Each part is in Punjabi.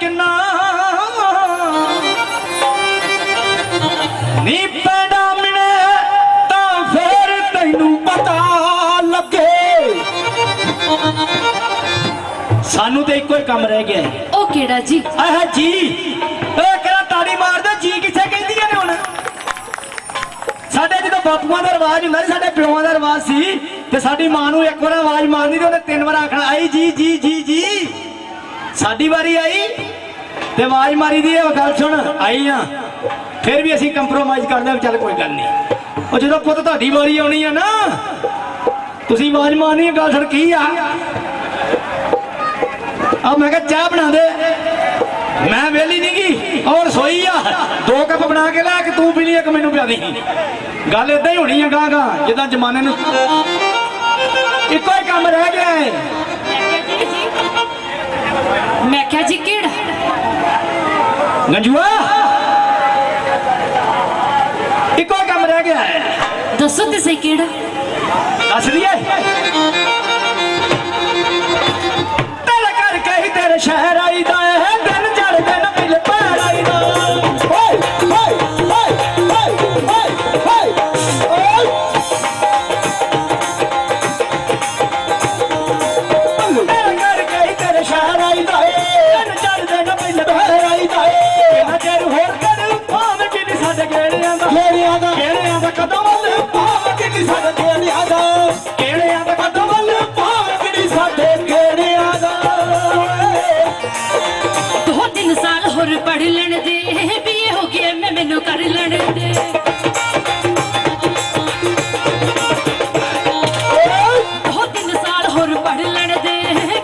ਕਿੰਨਾ? ਨੀ ਪੈਣਾ ਮਿਣੇ ਤਾਂ ਫੇਰ ਤੈਨੂੰ ਪਤਾ ਲੱਗੇ। ਸਾਨੂੰ ਤੇ ਇੱਕੋ ਹੀ ਕੰਮ ਰਹਿ ਗਿਆ। ਉਹ ਕਿਹੜਾ ਜੀ? ਆਹ ਜੀ। ਇਹ ਕਿਹੜਾ ਤਾੜੀ ਮਾਰਦਾ ਜੀ ਕਿੱਥੇ ਕਹਿੰਦੀਆਂ ਨੇ ਹੁਣ? ਸਾਡੇ ਜਦੋਂ ਬਾਪੂਆਂ ਦਾ ਰਿਵਾਜ ਹੁੰਦਾ ਸੀ ਸਾਡੇ ਪਿਓਾਂ ਦਾ ਰਿਵਾਜ ਸੀ ਤੇ ਸਾਡੀ ਮਾਂ ਨੂੰ ਇੱਕ ਵਾਰ ਆਵਾਜ਼ ਮਾਰਨੀ ਤੇ ਉਹਨੇ ਤਿੰਨ ਵਾਰ ਆਖਣਾ ਆਈ ਜੀ ਜੀ ਜੀ ਸਾਡੀ ਵਾਰੀ ਆਈ ਤੇ ਆਵਾਜ਼ ਮਾਰੀ ਦੀ ਇਹ ਗੱਲ ਸੁਣ, ਆਈ ਆ। ਫਿਰ ਵੀ ਅਸੀਂ ਕੰਪਰੋਮਾਈਜ਼ ਕਰ ਚੱਲ ਕੋਈ ਗੱਲ ਨਹੀਂ। ਉਹ ਜਦੋਂ ਪੁੱਤ ਤੁਹਾਡੀ ਵਾਰੀ ਆਉਣੀ ਆ ਨਾ, ਤੁਸੀਂ ਆਵਾਜ਼ ਮਾਰਨੀ ਹੈ ਗੱਲ ਸੁਣ, ਕੀ ਆ? ਆ ਮੈਂ ਕਿਹਾ ਚਾਹ ਬਣਾ ਦੇ। ਮੈਂ ਵੇਲੀ ਨਹੀਂ ਗਈ ਔਰ ਸੋਈ ਆ, ਦੋ ਕੱਪ ਬਣਾ ਕੇ ਲੈ ਕੇ ਤੂੰ ਪੀ ਲਈ ਇੱਕ ਮੈਨੂੰ ਪਿਆ ਦੇ। ਗੱਲ ਇਦਾਂ ਹੀ ਹੋਣੀ ਆ ਗਾਂ ਗਾਂ ਜਿੱਦਾਂ ਜ਼ਮਾਨੇ ਨੂੰ। ਇੱਕੋ ਹੀ ਕੰਮ ਰਹਿ ਗਿਆ ਹੈ ਮੈਂ ਕਿਹਾ ਜੀ ਕਿਹੜਾ? ਗੰਜੂਆ! ਇੱਕੋ ਕੰਮ ਰਹਿ ਗਿਆ। ਹੈ ਦੱਸੋ ਤੇ ਸਹੀ ਕਿਹੜਾ? ਦੱਸ ਦਈਏ। ਤੇਰੇ ਕਰਕੇ ਹੀ ਤੇਰੇ ਸ਼ਹਿਰ ਆਈਦਾ ਹੈ। ਮੈਨੂੰ ਕਰ ਲੈਣ ਦੇ। ਦੋ ਤਿੰਨ ਸਾਲ ਹੋਰ ਪੜ ਲੈਣ ਦੇ।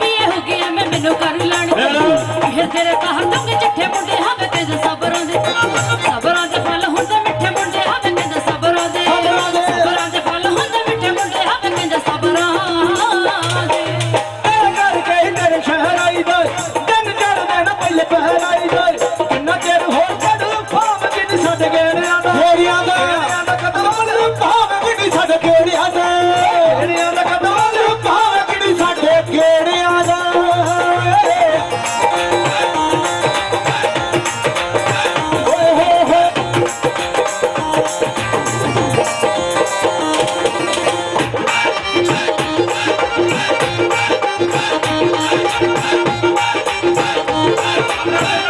ਬੀਏ ਹੋ ਗਿਆ ਮੈਂ ਮੈਨੂੰ ਕਰ ਲੈਣ ਦੇ। ਫਿਰ ਤੇਰੇ ਕਹਰ ਦੂੰਗੇ ਚੱਠੇ ਮੁੰਡੇ ਸਬਰਾਂ ਦੇ ਸਬਰਾਂ ਦੇ।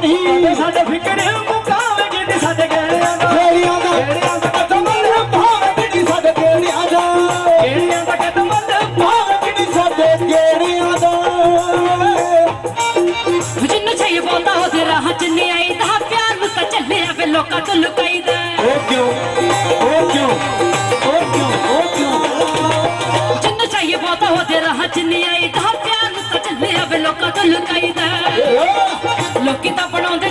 ਦੀ ਤੇ ਸਾਡੇ ਫਿਕਰੇ ਵੇ ਲੋਕਾਂ ਤੋਂ ਲੁਕਾਈਦਾ। ਲੋਕੀ ਤਾਂ ਬਣਾਉਂਦੇ